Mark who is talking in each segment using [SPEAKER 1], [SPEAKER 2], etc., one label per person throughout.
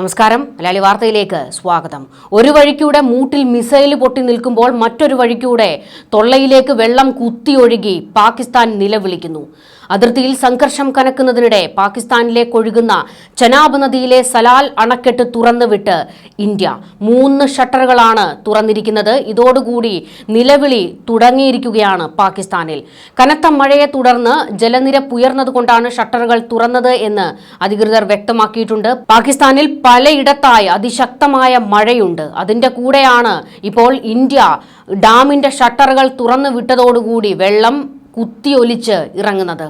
[SPEAKER 1] നമസ്കാരം. മലയാളി വാർത്തയിലേക്ക് സ്വാഗതം. ഒരു വഴിക്കൂടെ മൂട്ടിൽ മിസൈൽ പൊട്ടി നിൽക്കുമ്പോൾ മറ്റൊരു വഴിക്കൂടെ തൊള്ളയിലേക്ക് വെള്ളം കുത്തിയൊഴുകി പാകിസ്ഥാൻ നിലവിളിക്കുന്നു. അതിർത്തിയിൽ സംഘർഷം കനക്കുന്നതിനിടെ പാകിസ്ഥാനിലേക്ക് ഒഴുകുന്ന ചനാബ് നദിയിലെ സലാൽ അണക്കെട്ട് തുറന്നുവിട്ട് ഇന്ത്യ. മൂന്ന് ഷട്ടറുകളാണ് തുറന്നിരിക്കുന്നത്. ഇതോടുകൂടി നിലവിളി തുടങ്ങിയിരിക്കുകയാണ് പാകിസ്ഥാനിൽ. കനത്ത മഴയെ തുടർന്ന് ജലനിരപ്പ് ഉയർന്നതുകൊണ്ടാണ് ഷട്ടറുകൾ തുറന്നത് എന്ന് അധികൃതർ വ്യക്തമാക്കിയിട്ടുണ്ട്. പാകിസ്ഥാനിൽ പലയിടത്തായി അതിശക്തമായ മഴയുണ്ട്. അതിന്റെ കൂടെയാണ് ഇപ്പോൾ ഇന്ത്യ ഡാമിന്റെ ഷട്ടറുകൾ തുറന്നു വിട്ടതോടുകൂടി വെള്ളം കുത്തിയൊലിച്ച് ഇറങ്ങുന്നത്.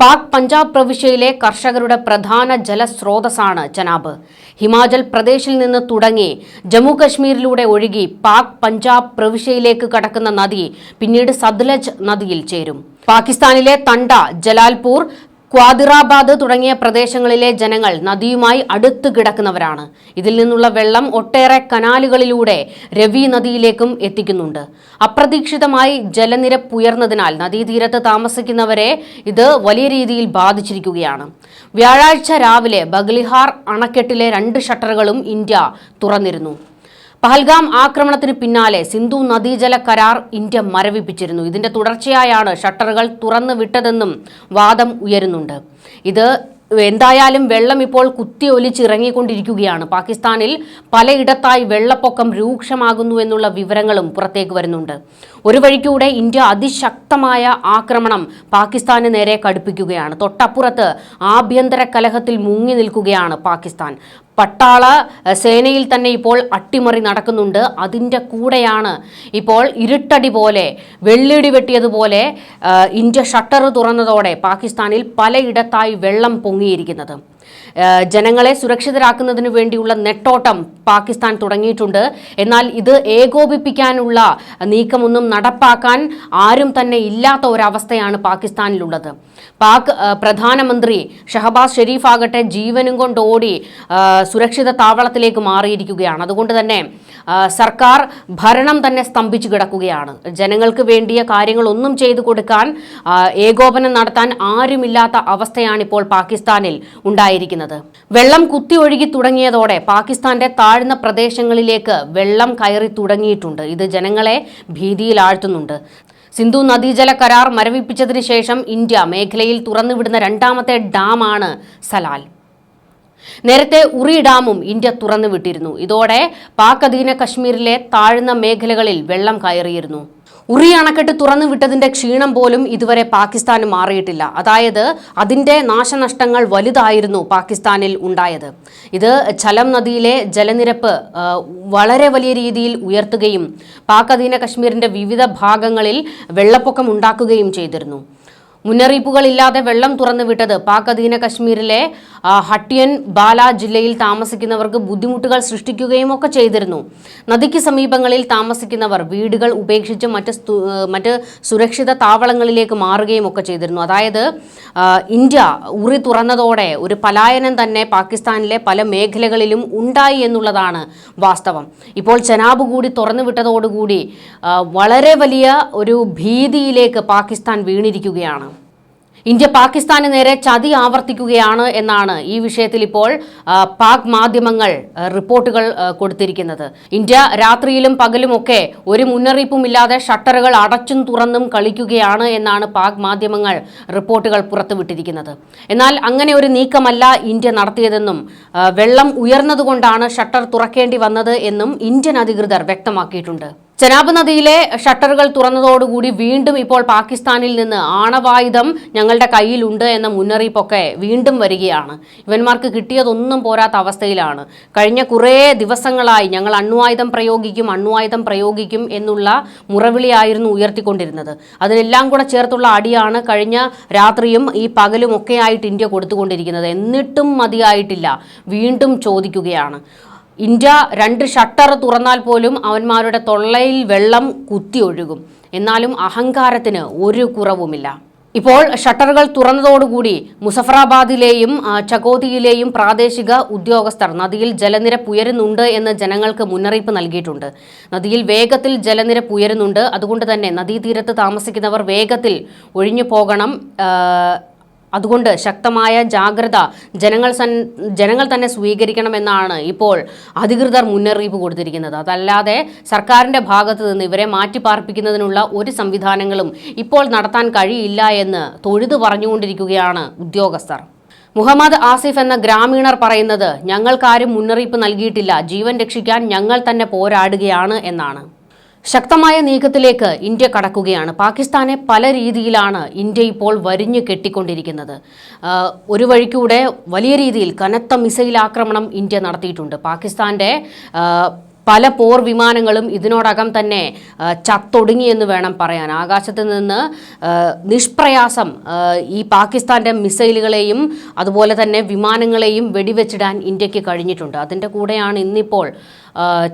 [SPEAKER 1] പാക് പഞ്ചാബ് പ്രവിശ്യയിലെ കർഷകരുടെ പ്രധാന ജലസ്രോതസ്സാണ് ചനാബ് ഹിമാചൽ പ്രദേശിൽ നിന്ന് തുടങ്ങി ജമ്മു കശ്മീരിലൂടെ ഒഴുകി പാക് പഞ്ചാബ് പ്രവിശ്യയിലേക്ക് കടക്കുന്ന നദി പിന്നീട് സത്ലജ് നദിയിൽ ചേരും. പാകിസ്ഥാനിലെ തണ്ട ജലാൽപൂർ ക്വാദിറാബാദ് തുടങ്ങിയ പ്രദേശങ്ങളിലെ ജനങ്ങൾ നദിയുമായി അടുത്ത് കിടക്കുന്നവരാണ്. ഇതിൽ നിന്നുള്ള വെള്ളം ഒട്ടേറെ കനാലുകളിലൂടെ രവി നദിയിലേക്കും എത്തിക്കുന്നുണ്ട്. അപ്രതീക്ഷിതമായി ജലനിരപ്പ് ഉയർന്നതിനാൽ നദീതീരത്ത് താമസിക്കുന്നവരെ ഇത് വലിയ രീതിയിൽ ബാധിച്ചിരിക്കുകയാണ്. വ്യാഴാഴ്ച രാവിലെ ബഗ്ലിഹാർ അണക്കെട്ടിലെ രണ്ട് ഷട്ടറുകളും ഇന്ത്യ തുറന്നിരുന്നു. പഹൽഗാം ആക്രമണത്തിന് പിന്നാലെ സിന്ധു നദീജല കരാർ ഇന്ത്യ മരവിപ്പിച്ചിരുന്നു. ഇതിന്റെ തുടർച്ചയായാണ് ഷട്ടറുകൾ തുറന്നു വിട്ടതെന്നും വാദം ഉയരുന്നുണ്ട്. ഇത് എന്തായാലും വെള്ളം ഇപ്പോൾ കുത്തി ഒലിച്ചിറങ്ങിക്കൊണ്ടിരിക്കുകയാണ്. പാകിസ്ഥാനിൽ പലയിടത്തായി വെള്ളപ്പൊക്കം രൂക്ഷമാകുന്നു എന്നുള്ള വിവരങ്ങളും പുറത്തേക്ക് വരുന്നുണ്ട്. ഒരു വഴിക്കൂടെ ഇന്ത്യ അതിശക്തമായ ആക്രമണം പാകിസ്ഥാന് നേരെ കടുപ്പിക്കുകയാണ്. തൊട്ടപ്പുറത്ത് ആഭ്യന്തര കലഹത്തിൽ മുങ്ങി നിൽക്കുകയാണ് പാകിസ്ഥാൻ. പട്ടാള സേനയിൽ തന്നെ ഇപ്പോൾ അട്ടിമറി നടക്കുന്നുണ്ട്. അതിന്റെ കൂടെയാണ് ഇപ്പോൾ ഇരുട്ടടി പോലെ വെള്ളിടി വെട്ടിയതുപോലെ ഇന്ത്യ ഷട്ടർ തുറന്നതോടെ പാകിസ്ഥാനിൽ പലയിടത്തായി വെള്ളം പൊങ്ങിയിരിക്കുന്നത്. ജനങ്ങളെ സുരക്ഷിതരാക്കുന്നതിനു വേണ്ടിയുള്ള നെട്ടോട്ടം പാകിസ്ഥാൻ തുടങ്ങിയിട്ടുണ്ട്. എന്നാൽ ഇത് ഏകോപിപ്പിക്കാനുള്ള നീക്കമൊന്നും നടപ്പാക്കാൻ ആരും തന്നെ ഇല്ലാത്ത ഒരവസ്ഥയാണ് പാകിസ്ഥാനിലുള്ളത്. പാക് പ്രധാനമന്ത്രി ഷഹബാസ് ഷെരീഫ് ആകട്ടെ ജീവനും കൊണ്ട് ഓടി സുരക്ഷിത താവളത്തിലേക്ക് മാറിയിരിക്കുകയാണ്. അതുകൊണ്ട് തന്നെ സർക്കാർ ഭരണം തന്നെ സ്തംഭിച്ചു കിടക്കുകയാണ്. ജനങ്ങൾക്ക് വേണ്ടിയ കാര്യങ്ങളൊന്നും ചെയ്തു കൊടുക്കാൻ ഏകോപനം നടത്താൻ ആരുമില്ലാത്ത അവസ്ഥയാണ് ഇപ്പോൾ പാകിസ്ഥാനിൽ ഉണ്ടായിരിക്കുന്നത്. വെള്ളം കുത്തി ഒഴുകി തുടങ്ങിയതോടെ പാകിസ്ഥാന്റെ താഴ്ന്ന പ്രദേശങ്ങളിലേക്ക് വെള്ളം കയറി തുടങ്ങിയിട്ടുണ്ട്. ഇത് ജനങ്ങളെ ഭീതിയിലാഴ്ത്തുന്നുണ്ട്. സിന്ധു നദീജല കരാർ മരവിപ്പിച്ചതിന് ശേഷം ഇന്ത്യ മേഖലയിൽ തുറന്നുവിടുന്ന രണ്ടാമത്തെ ഡാമാണ് സലാൽ. നേരത്തെ ഉറി ഡാമും ഇന്ത്യ തുറന്നുവിട്ടിരുന്നു. ഇതോടെ പാക് അധീന കശ്മീരിലെ താഴ്ന്ന മേഖലകളിൽ വെള്ളം കയറിയിരുന്നു. ഉറി അണക്കെട്ട് തുറന്നു വിട്ടതിന്റെ ക്ഷീണം പോലും ഇതുവരെ പാകിസ്ഥാന് മാറിയിട്ടില്ല. അതായത് അതിന്റെ നാശനഷ്ടങ്ങൾ വലുതായിരുന്നു പാകിസ്ഥാനിൽ ഉണ്ടായത്. ഇത് ചലം നദിയിലെ ജലനിരപ്പ് വളരെ വലിയ രീതിയിൽ ഉയർത്തുകയും പാക് അധീന കശ്മീരിന്റെ വിവിധ ഭാഗങ്ങളിൽ വെള്ളപ്പൊക്കം ഉണ്ടാക്കുകയും ചെയ്തിരുന്നു. മുന്നറിയിപ്പുകളില്ലാതെ വെള്ളം തുറന്നുവിട്ടത് പാക് അധീന കശ്മീരിലെ ഹട്ടിയൻ ബാല ജില്ലയിൽ താമസിക്കുന്നവർക്ക് ബുദ്ധിമുട്ടുകൾ സൃഷ്ടിക്കുകയും ഒക്കെ ചെയ്തിരുന്നു. നദിക്ക് സമീപങ്ങളിൽ താമസിക്കുന്നവർ വീടുകൾ ഉപേക്ഷിച്ച് മറ്റ് മറ്റ് സുരക്ഷിത താവളങ്ങളിലേക്ക് മാറുകയും ഒക്കെ ചെയ്തിരുന്നു. അതായത് ഇന്ത്യ ഉറി തുറന്നതോടെ ഒരു പലായനം തന്നെ പാകിസ്ഥാനിലെ പല മേഖലകളിലും ഉണ്ടായി എന്നുള്ളതാണ് വാസ്തവം. ഇപ്പോൾ ചെനാബ് കൂടി തുറന്നു വിട്ടതോടുകൂടി വളരെ വലിയ ഒരു ഭീതിയിലേക്ക് പാകിസ്ഥാൻ വീണിരിക്കുകയാണ്. ഇന്ത്യ പാകിസ്ഥാന് നേരെ ചതി ആവർത്തിക്കുകയാണ് എന്നാണ് ഈ വിഷയത്തിൽ ഇപ്പോൾ പാക് മാധ്യമങ്ങൾ റിപ്പോർട്ടുകൾ കൊടുത്തിരിക്കുന്നത്. ഇന്ത്യ രാത്രിയിലും പകലുമൊക്കെ ഒരു മുന്നറിയിപ്പുമില്ലാതെ ഷട്ടറുകൾ അടച്ചും തുറന്നും കളിക്കുകയാണ് എന്നാണ് പാക് മാധ്യമങ്ങൾ റിപ്പോർട്ടുകൾ പുറത്തുവിട്ടിരിക്കുന്നത്. എന്നാൽ അങ്ങനെ ഒരു നീക്കമല്ല ഇന്ത്യ നടത്തിയതെന്നും വെള്ളം ഉയർന്നതുകൊണ്ടാണ് ഷട്ടർ തുറക്കേണ്ടി വന്നത് എന്നും ഇന്ത്യൻ അധികൃതർ വ്യക്തമാക്കിയിട്ടുണ്ട്. ചെനാബ് നദിയിലെ ഷട്ടറുകൾ തുറന്നതോടുകൂടി വീണ്ടും ഇപ്പോൾ പാകിസ്ഥാനിൽ നിന്ന് ആണവായുധം ഞങ്ങളുടെ കയ്യിലുണ്ട് എന്ന മുന്നറിയിപ്പൊക്കെ വീണ്ടും വരികയാണ്. ഇവന്മാർക്ക് കിട്ടിയതൊന്നും പോരാത്ത അവസ്ഥയിലാണ്. കഴിഞ്ഞ കുറേ ദിവസങ്ങളായി ഞങ്ങൾ അണ്വായുധം പ്രയോഗിക്കും അണ്വായുധം പ്രയോഗിക്കും എന്നുള്ള മുറവിളിയായിരുന്നു ഉയർത്തിക്കൊണ്ടിരുന്നത്. അതിനെല്ലാം കൂടെ ചേർത്തുള്ള അടിയാണ് കഴിഞ്ഞ രാത്രിയും ഈ പകലും ഒക്കെ ആയിട്ട് ഇന്ത്യ കൊടുത്തുകൊണ്ടിരിക്കുന്നത്. എന്നിട്ടും മതിയായിട്ടില്ല. വീണ്ടും ചോദിക്കുകയാണ്. ഇന്ത്യ രണ്ട് ഷട്ടർ തുറന്നാൽ പോലും അവന്മാരുടെ തൊള്ളയിൽ വെള്ളം കുത്തി ഒഴുകും. എന്നാലും അഹങ്കാരത്തിന് ഒരു കുറവുമില്ല. ഇപ്പോൾ ഷട്ടറുകൾ തുറന്നതോടുകൂടി മുസഫറാബാദിലെയും ചകോതിയിലെയും പ്രാദേശിക ഉദ്യോഗസ്ഥർ നദിയിൽ ജലനിരപ്പ് ഉയരുന്നുണ്ട് എന്ന് ജനങ്ങൾക്ക് മുന്നറിയിപ്പ് നൽകിയിട്ടുണ്ട്. നദിയിൽ വേഗത്തിൽ ജലനിരപ്പ് ഉയരുന്നുണ്ട്. അതുകൊണ്ട് തന്നെ നദീതീരത്ത് താമസിക്കുന്നവർ വേഗത്തിൽ ഒഴിഞ്ഞു പോകണം അതുകൊണ്ട് ശക്തമായ ജാഗ്രത ജനങ്ങൾ സൻ ജനങ്ങൾ തന്നെ സ്വീകരിക്കണമെന്നാണ് ഇപ്പോൾ അധികൃതർ മുന്നറിയിപ്പ് കൊടുത്തിരിക്കുന്നത്. അതല്ലാതെ സർക്കാരിന്റെ ഭാഗത്ത് നിന്ന് ഇവരെ മാറ്റിപ്പാർപ്പിക്കുന്നതിനുള്ള ഒരു സംവിധാനങ്ങളും ഇപ്പോൾ നടത്താൻ കഴിയില്ല എന്ന് തൊഴുതു പറഞ്ഞുകൊണ്ടിരിക്കുകയാണ് ഉദ്യോഗസ്ഥർ. മുഹമ്മദ് ആസിഫ് എന്ന ഗ്രാമീണർ പറയുന്നത് ഞങ്ങൾക്കാരും മുന്നറിയിപ്പ് നൽകിയിട്ടില്ല. ജീവൻ രക്ഷിക്കാൻ ഞങ്ങൾ തന്നെ പോരാടുകയാണ് എന്നാണ്. ശക്തമായ നീക്കത്തിലേക്ക് ഇന്ത്യ കടക്കുകയാണ്. പാകിസ്ഥാനെ പല രീതിയിലാണ് ഇന്ത്യ ഇപ്പോൾ വരിഞ്ഞു കെട്ടിക്കൊണ്ടിരിക്കുന്നത്. ഒരു വഴിക്കൂടെ വലിയ രീതിയിൽ കനത്ത മിസൈൽ ആക്രമണം ഇന്ത്യ നടത്തിയിട്ടുണ്ട്. പാകിസ്ഥാന്റെ ആ, പല പോർ വിമാനങ്ങളും ഇതിനോടകം തന്നെ ചത്തൊടുങ്ങിയെന്ന് വേണം പറയാൻ. ആകാശത്ത് നിന്ന് നിഷ്പ്രയാസം ഈ പാകിസ്ഥാന്റെ മിസൈലുകളെയും അതുപോലെ തന്നെ വിമാനങ്ങളെയും വെടിവെച്ചിടാൻ ഇന്ത്യയ്ക്ക് കഴിഞ്ഞിട്ടുണ്ട്. അതിന്റെ കൂടെയാണ് ഇന്നിപ്പോൾ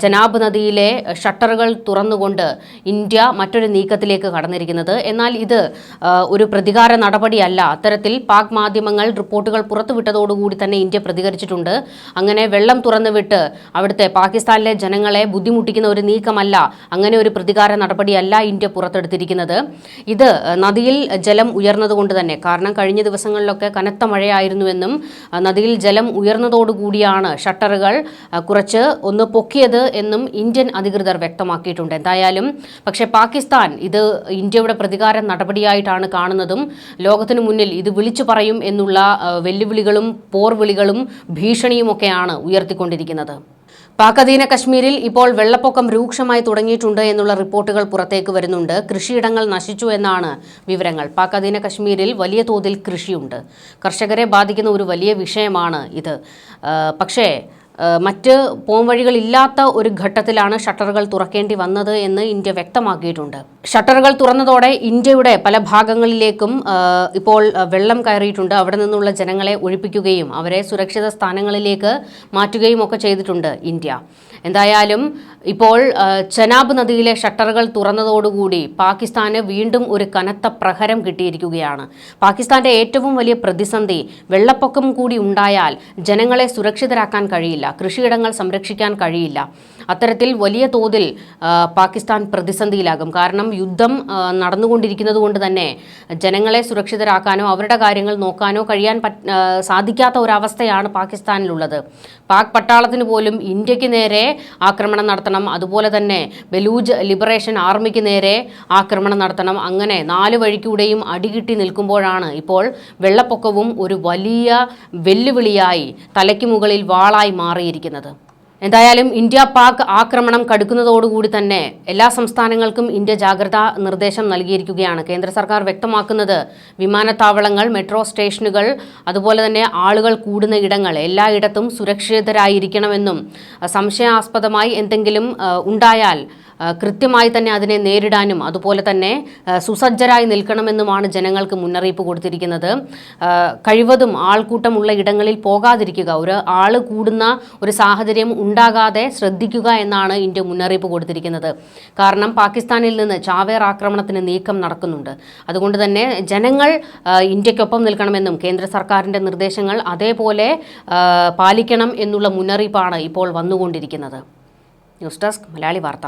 [SPEAKER 1] ചനാബ് നദിയിലെ ഷട്ടറുകൾ തുറന്നുകൊണ്ട് ഇന്ത്യ മറ്റൊരു നീക്കത്തിലേക്ക് കടന്നിരിക്കുന്നത്. എന്നാൽ ഇത് ഒരു പ്രതികാര നടപടിയല്ല. അത്തരത്തിൽ പാക് മാധ്യമങ്ങൾ റിപ്പോർട്ടുകൾ പുറത്തുവിട്ടതോടുകൂടി തന്നെ ഇന്ത്യ പ്രതികരിച്ചിട്ടുണ്ട്. അങ്ങനെ വെള്ളം തുറന്നുവിട്ട് അവിടുത്തെ പാകിസ്ഥാനിലെ ജനങ്ങളെ ബുദ്ധിമുട്ടിക്കുന്ന ഒരു നീക്കമല്ല അങ്ങനെ ഒരു പ്രതികാര നടപടിയല്ല ഇന്ത്യ പുറത്തെടുത്തിരിക്കുന്നത്. ഇത് നദിയിൽ ജലം ഉയർന്നതുകൊണ്ട് തന്നെ. കാരണം കഴിഞ്ഞ ദിവസങ്ങളിലൊക്കെ കനത്ത മഴയായിരുന്നുവെന്നും നദിയിൽ ജലം ഉയർന്നതോടുകൂടിയാണ് ഷട്ടറുകൾ കുറച്ച് ഒന്ന് പൊക്കിയത് എന്നും ഇന്ത്യൻ അധികൃതർ വ്യക്തമാക്കിയിട്ടുണ്ട്. എന്തായാലും പക്ഷേ പാകിസ്ഥാൻ ഇത് ഇന്ത്യയുടെ പ്രതികാര നടപടിയായിട്ടാണ് കാണുന്നതും ലോകത്തിനു മുന്നിൽ ഇത് വിളിച്ചു പറയും എന്നുള്ള വെല്ലുവിളികളും പോർവിളികളും ഭീഷണിയുമൊക്കെയാണ് ഉയർത്തിക്കൊണ്ടിരിക്കുന്നത്. പാക് അധീന കശ്മീരിൽ ഇപ്പോൾ വെള്ളപ്പൊക്കം രൂക്ഷമായി തുടങ്ങിയിട്ടുണ്ട് എന്നുള്ള റിപ്പോർട്ടുകൾ പുറത്തേക്ക് വരുന്നുണ്ട്. കൃഷിയിടങ്ങൾ നശിച്ചു എന്നാണ് വിവരങ്ങൾ. പാക് അധീന കശ്മീരിൽ വലിയ തോതിൽ കൃഷിയുണ്ട്. കർഷകരെ ബാധിക്കുന്ന ഒരു വലിയ വിഷയമാണ് ഇത്. പക്ഷേ മറ്റ് പോംവഴികളില്ലാത്ത ഒരു ഘട്ടത്തിലാണ് ഷട്ടറുകൾ തുറക്കേണ്ടി വന്നത് എന്ന് ഇന്ത്യ വ്യക്തമാക്കിയിട്ടുണ്ട്. ഷട്ടറുകൾ തുറന്നതോടെ ഇന്ത്യയുടെ പല ഭാഗങ്ങളിലേക്കും ഇപ്പോൾ വെള്ളം കയറിയിട്ടുണ്ട്. അവിടെ നിന്നുള്ള ജനങ്ങളെ ഒഴിപ്പിക്കുകയും അവരെ സുരക്ഷിത സ്ഥാനങ്ങളിലേക്ക് മാറ്റുകയും ഒക്കെ ചെയ്തിട്ടുണ്ട് ഇന്ത്യ. എന്തായാലും ഇപ്പോൾ ചെനാബ് നദിയിലെ ഷട്ടറുകൾ തുറന്നതോടുകൂടി പാകിസ്ഥാന് വീണ്ടും ഒരു കനത്ത പ്രഹരം കിട്ടിയിരിക്കുകയാണ്. പാകിസ്ഥാന്റെ ഏറ്റവും വലിയ പ്രതിസന്ധി വെള്ളപ്പൊക്കം കൂടി ഉണ്ടായാൽ ജനങ്ങളെ സുരക്ഷിതരാക്കാൻ കഴിയില്ല കൃഷിയിടങ്ങൾ സംരക്ഷിക്കാൻ കഴിയില്ല. അത്തരത്തിൽ വലിയ തോതിൽ പാകിസ്ഥാൻ പ്രതിസന്ധിയിലാകും. കാരണം യുദ്ധം നടന്നുകൊണ്ടിരിക്കുന്നത് കൊണ്ട് തന്നെ ജനങ്ങളെ സുരക്ഷിതരാക്കാനോ അവരുടെ കാര്യങ്ങൾ നോക്കാനോ കഴിയാൻ സാധിക്കാത്ത ഒരവസ്ഥയാണ് പാകിസ്ഥാനിലുള്ളത്. പാക് പട്ടാളത്തിന് പോലും ഇന്ത്യയ്ക്ക് നേരെ ആക്രമണം നടത്തണം. അതുപോലെ തന്നെ ബലൂജ് ലിബറേഷൻ ആർമിക്ക് നേരെ ആക്രമണം നടത്തണം. അങ്ങനെ നാല് വഴിക്കൂടെയും അടികിട്ടി നിൽക്കുമ്പോഴാണ് ഇപ്പോൾ വെള്ളപ്പൊക്കവും ഒരു വലിയ വെല്ലുവിളിയായി തലയ്ക്ക് മുകളിൽ വാളായി മാറിയിരിക്കുന്നത്. എന്തായാലും ഇന്ത്യ പാക് ആക്രമണം കടുക്കുന്നതോടുകൂടി തന്നെ എല്ലാ സംസ്ഥാനങ്ങൾക്കും ഇന്ത്യ ജാഗ്രതാ നിർദ്ദേശം നൽകിയിരിക്കുകയാണ്. കേന്ദ്ര സർക്കാർ വ്യക്തമാക്കുന്നത് വിമാനത്താവളങ്ങൾ മെട്രോ സ്റ്റേഷനുകൾ അതുപോലെ തന്നെ ആളുകൾ കൂടുന്ന ഇടങ്ങൾ എല്ലായിടത്തും സുരക്ഷിതരായിരിക്കണമെന്നും സംശയാസ്പദമായി എന്തെങ്കിലും ഉണ്ടായാൽ കൃത്യമായി തന്നെ അതിനെ നേരിടാനും അതുപോലെ തന്നെ സുസജ്ജരായി നിൽക്കണമെന്നുമാണ് ജനങ്ങൾക്ക് മുന്നറിയിപ്പ് കൊടുത്തിരിക്കുന്നത്. കഴിവതും ആൾക്കൂട്ടമുള്ള ഇടങ്ങളിൽ പോകാതിരിക്കുക. ഒരു ആൾ കൂടുന്ന ഒരു സാഹചര്യം ഉണ്ടാകാതെ ശ്രദ്ധിക്കുക എന്നാണ് ഇന്ത്യ മുന്നറിയിപ്പ് കൊടുത്തിരിക്കുന്നത്. കാരണം പാകിസ്ഥാനിൽ നിന്ന് ചാവേർ ആക്രമണത്തിന് നീക്കം നടക്കുന്നുണ്ട്. അതുകൊണ്ട് തന്നെ ജനങ്ങൾ ഇന്ത്യക്കൊപ്പം നിൽക്കണമെന്നും കേന്ദ്ര സർക്കാരിന്റെ നിർദ്ദേശങ്ങൾ അതേപോലെ പാലിക്കണം എന്നുള്ള മുന്നറിയിപ്പാണ് ഇപ്പോൾ വന്നുകൊണ്ടിരിക്കുന്നത്. ന്യൂസ് ഡെസ്ക് മലയാളി വാർത്ത.